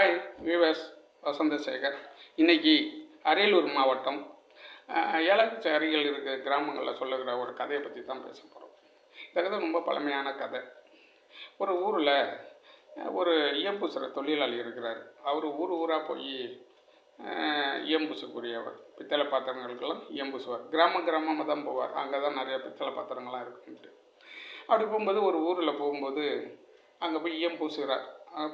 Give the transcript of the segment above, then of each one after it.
Hi viewers வசந்தசேகர் இன்றைக்கி அரியலூர் மாவட்டம் அஹ், அருகில் இருக்கிற கிராமங்களில் சொல்லுகிற ஒரு கதையை பற்றி தான் பேச போகிறோம் இந்த கதை ரொம்ப பழமையான கதை. ஒரு ஊரில் ஒரு இயம்பூசுற தொழிலாளி இருக்கிறார். அவர் ஊர் ஊராக போய் இயம்பூசக்கூடியவர். பித்தளை பாத்திரங்களுக்கெல்லாம் இயம்பூசுவார். கிராம கிராமமாக தான் போவார். அங்கே தான் நிறைய பித்தளை பாத்திரங்கள்லாம் இருக்குன்ட்டு. அப்படி போகும்போது ஒரு ஊரில் போகும்போது அங்கே போய் இயம்பூசுகிறார்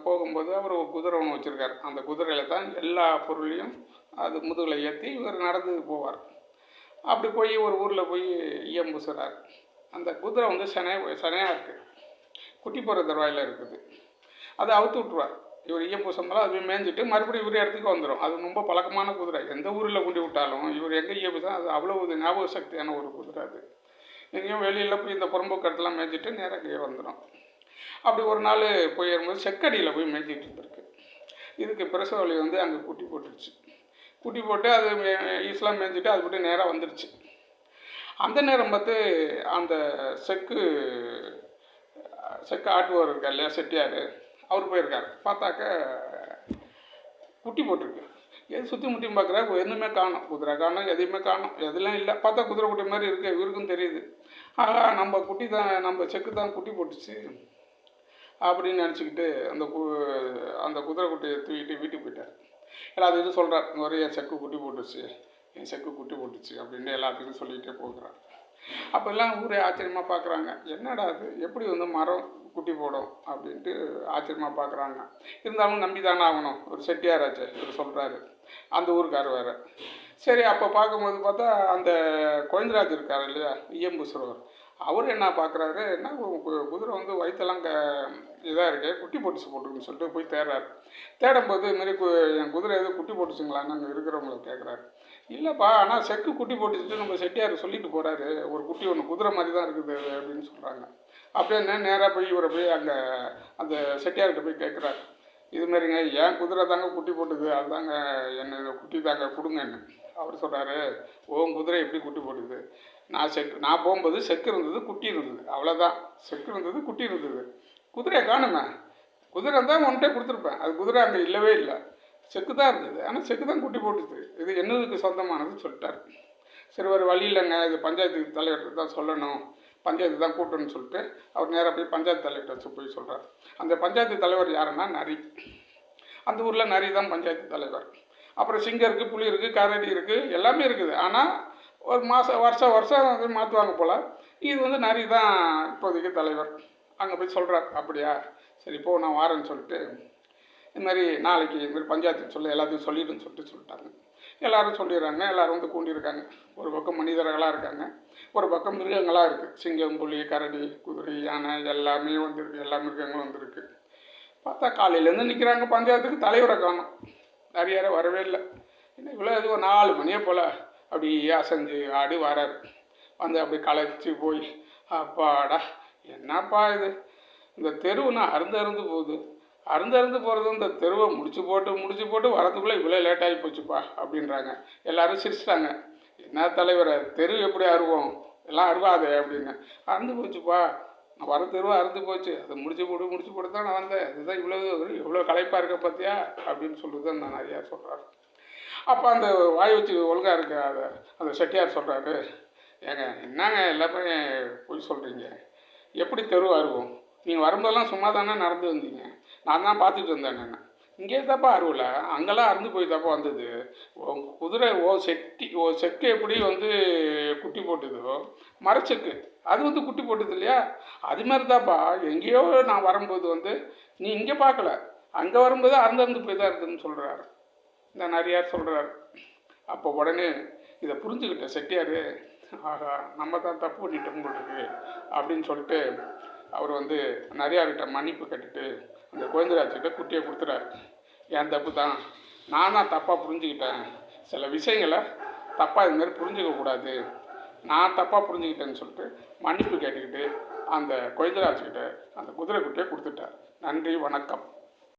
போகும்போது அவர் ஒரு குதிரை ஒன்று வச்சுருக்கார். அந்த குதிரையில் தான் எல்லா பொருளையும் அது முதுகில் ஏற்றி இவர் நடந்து போவார். அப்படி போய் ஒரு ஊரில் போய் ஈயம் பூசுகிறார் அந்த குதிரை வந்து சனைய சனையாக இருக்குது குட்டி போகிற தருவாயில் இருக்குது. அதை அவுத்து விட்ருவார் இவர் ஈயம் பூசம்போது அது மேஞ்சிட்டு மேய்ஞ்சிட்டு மறுபடியும் இவர் இடத்துக்கு வந்துடும் அது ரொம்ப பழக்கமான குதிரை. எந்த ஊரில் கொண்டு விட்டாலும் இவர் எங்கே ஈயம் பூசா அது அவ்வளோ ஒரு ஞாபக சக்தியான ஒரு குதிரை அது. எங்கேயும் வெளியில் போய் இந்த புறம்போக்கு இடத்துலாம் மேய்ஞ்சிட்டு நேராக கீழே வந்துடும் அப்படி ஒரு நாள் போய் வரும்போது செக்கடியில் போய் மேய்ஞ்சிட்டு இருந்திருக்கு. இதுக்கு பிரசவலி வந்து அங்கே குட்டி போட்டுருச்சு. குட்டி போட்டு அது மே- மேய்ஞ்சிட்டு அது நேராக வந்துடுச்சு அந்த நேரம் பார்த்து அந்த செக்கு செக்கு ஆட்டுவார் இருக்கார் இல்லையா செட்டியார் அவர் போயிருக்கார். பார்த்தாக்க குட்டி போட்டிருக்கு. எது சுற்றி முட்டியும் பார்க்குறா எதுவுமே காணும். குதிரை காணும் எதையுமே காணும். எதுலாம் இல்லை. பார்த்தா குதிரை குட்டி மாதிரி இருக்கு இவருக்கும் தெரியுது. ஆகா நம்ம குட்டி தான் நம்ம செக்கு தான் குட்டி போட்டுச்சு. அப்படின்னு நினச்சிக்கிட்டு அந்த கு- அந்த குதிரை குட்டியை தூக்கிட்டு வீட்டுக்கு போயிட்டார். எல்லாத்துக்கும் இது சொல்கிறார் இந்த என் செக்கு குட்டி போட்டுச்சு என் செக்கு குட்டி போட்டுச்சு அப்படின்னு எல்லாத்துக்கும் சொல்லிகிட்டே போகிறார். அப்போ எல்லாம் ஊரே ஆச்சரியமாக பார்க்குறாங்க என்னடா அது எப்படி வந்து மரம் குட்டி போடும்? அப்படின்ட்டு ஆச்சரியமாக பார்க்குறாங்க இருந்தாலும் நம்பி தானே ஆகணும். ஒரு செட்டியாராச்சு இவர் சொல்கிறாரு அந்த ஊருக்கார் வேறு. சரி அப்போ பார்க்கும்போது பார்த்தா அந்த கோவிந்தராஜ் இருக்கார் இல்லையா? இயம்புசுரவர் அவர் என்ன பார்க்குறாரு என்ன கு- குதிரை வந்து வயிற்றெல்லாம் க இதாக இருக்கு குட்டி போட்டுச்சு போட்டுருக்குன்னு சொல்லிட்டு போய் தேடுறாரு. தேடும்போது இது மாதிரி கு என் குதிரை எதுவும் குட்டி போட்டுச்சுங்களான்னு அங்கே இருக்கிறவங்கள கேட்குறாரு இல்லைப்பா ஆனால் செக்கு குட்டி போட்டுச்சுட்டு நம்ம செட்டியார் சொல்லிட்டு போகிறாரு ஒரு குட்டி ஒன்று குதிரை மாதிரி தான் இருக்குது அப்படின்னு சொல்கிறாங்க அப்படியே நேராக போய் இவரை போய் அங்கே அந்த செட்டியார்கிட்ட போய் கேட்குறாரு இது மாதிரிங்க ஏன் குதிரை தாங்க குட்டி போட்டுது? அதுதாங்க என்ன குட்டி தாங்க கொடுங்கன்னு. அவர் சொல்கிறாரு ஓன் குதிரை எப்படி குட்டி போட்டுது? நான் செக் நான் போகும்போது செக்கு இருந்தது குட்டி இருந்தது. அவ்வளோதான் செக்கு இருந்தது குட்டி இருந்தது. குதிரையை காணுமே. குதிரை தான் உன்கிட்ட கொடுத்துருப்பேன். அது குதிரை அங்கே இல்லவே இல்லை. செக்கு தான் இருந்தது. ஆனால் செக்கு தான் குட்டி போட்டுது இது என்னதுக்கு சொந்தமானது சொல்லிட்டார். சரி ஒரு வழி இல்லைங்க. இது பஞ்சாயத்து தலைவர்கிட்ட தான் சொல்லணும். பஞ்சாயத்து தான் கூட்டணும்னு சொல்லிட்டு அவர் நேராக போய் பஞ்சாயத்து தலைவர்கிட்ட வச்சு போய் சொல்கிறார் அந்த பஞ்சாயத்து தலைவர் யாருன்னா நரி. அந்த ஊரில் நரி தான் பஞ்சாயத்து தலைவர். அப்புறம் சிங்கம் இருக்குது புலி இருக்குது கரடி இருக்குது எல்லாமே இருக்குது. ஆனால் ஒரு மாதம் வருஷம் வருஷம் வந்து மாற்றுவாங்க போல். இது வந்து நரி தான் இப்போதைக்கு தலைவர். அங்கே போய் சொல்கிறார் அப்படியா? சரி போ நான் வாரேன்னு சொல்லிட்டு இந்த மாதிரி நாளைக்கு இதுமாதிரி மாதிரி பஞ்சாயத்து சொல்ல எல்லாத்தையும் சொல்லிடுன்னு சொல்லிட்டு சொல்லிட்டாங்க. எல்லோரும் சொல்லிடுறாங்க எல்லோரும் வந்து கூண்டியிருக்காங்க. ஒரு பக்கம் மனிதர்களாக இருக்காங்க ஒரு பக்கம் மிருகங்களாக இருக்குது சிங்கம் புலி கரடி குதிரை யானை எல்லாமே வந்துருக்கு எல்லா மிருகங்களும் வந்திருக்கு. பார்த்தா காலையிலேருந்து நிற்கிறாங்க பஞ்சாயத்துக்கு தலைவரை காணும். நிறைய வரவே இல்லை. இன்னும் இவ்வளோ இது ஒரு நாலு மணியே போல். அப்படி அசைஞ்சு ஆடி வரார். வந்து அப்படி களைச்சி போய் அப்பாடா என்னப்பா இது? இந்த தெருவுனா அருந்து அருந்து போகுது. அருந்து அருந்து போகிறது இந்த தெருவை முடிச்சு போட்டு முடிச்சு போட்டு வரதுக்குள்ளே இவ்வளோ லேட்டாகி போச்சுப்பா அப்படின்றாங்க. எல்லாரும் சிரிச்சிட்டாங்க. என்ன தலைவரை தெரு எப்படி அருவோம் எல்லாம் அருவாதே அப்படின்னு அறுந்து போச்சுப்பா. நான் வர தெருவாக அறுந்து போச்சு. அதை முடிச்சு போட்டு முடிச்சு போட்டு தான் நான் வந்தேன். இதுதான் இவ்வளோ இவ்வளோ களைப்பாக இருக்க பார்த்தியா அப்படின்னு சொல்லிட்டு தான் நான் நிறையா சொல்கிறேன் அப்போ அந்த வாய் வச்சு ஒழுங்காக இருக்க அதை அந்த செட்டியார் சொல்கிறாரு ஏங்க என்னங்க எல்லாமே பொய் சொல்கிறீங்க எப்படி தெரு அருவோம் நீங்கள் வரும்போதெல்லாம் சும்மா தானே நடந்து வந்தீங்க. நான் தான் பார்த்துட்டு இருந்தேன் நான். இங்கே தப்பா அருவில் அங்கெல்லாம் அறுந்து போய் தப்பா வந்தது. குதிரை ஓ செட்டி ஓ செக்கு எப்படி வந்து குட்டி போட்டுதோ மரச்செக்கு அது வந்து குட்டி போட்டது இல்லையா? அது மாதிரி தாப்பா எங்கேயோ நான் வரும்போது வந்து நீ இங்கே பார்க்கல. அங்கே வரும்போது அறுந்து அறுந்து போய் தான் இருக்குதுன்னு சொல்கிறாரு இந்த நிறையார் சொல்கிறாரு அப்போ உடனே இதை புரிஞ்சுக்கிட்ட செட்டியார் ஆகா நம்ம தான் தப்பு பண்ணிட்டோம் போட்டுருக்கு அப்படின்னு சொல்லிட்டு அவர் வந்து நிறையார்கிட்ட மன்னிப்பு கட்டிட்டு அந்த கோவிந்தராஜ்கிட்ட குட்டியை கொடுத்துறாரு. என் தப்பு தான்? நான் தான் தப்பாக புரிஞ்சுக்கிட்டேன். சில விஷயங்களை தப்பாக இதுமாரி புரிஞ்சுக்க கூடாது. நான் தப்பாக புரிஞ்சுக்கிட்டேன்னு சொல்லிட்டு மன்னிப்பு கேட்டுக்கிட்டு அந்த கோவிந்தராஜ்கிட்ட அந்த குதிரை குட்டியை கொடுத்துட்டார். நன்றி வணக்கம்.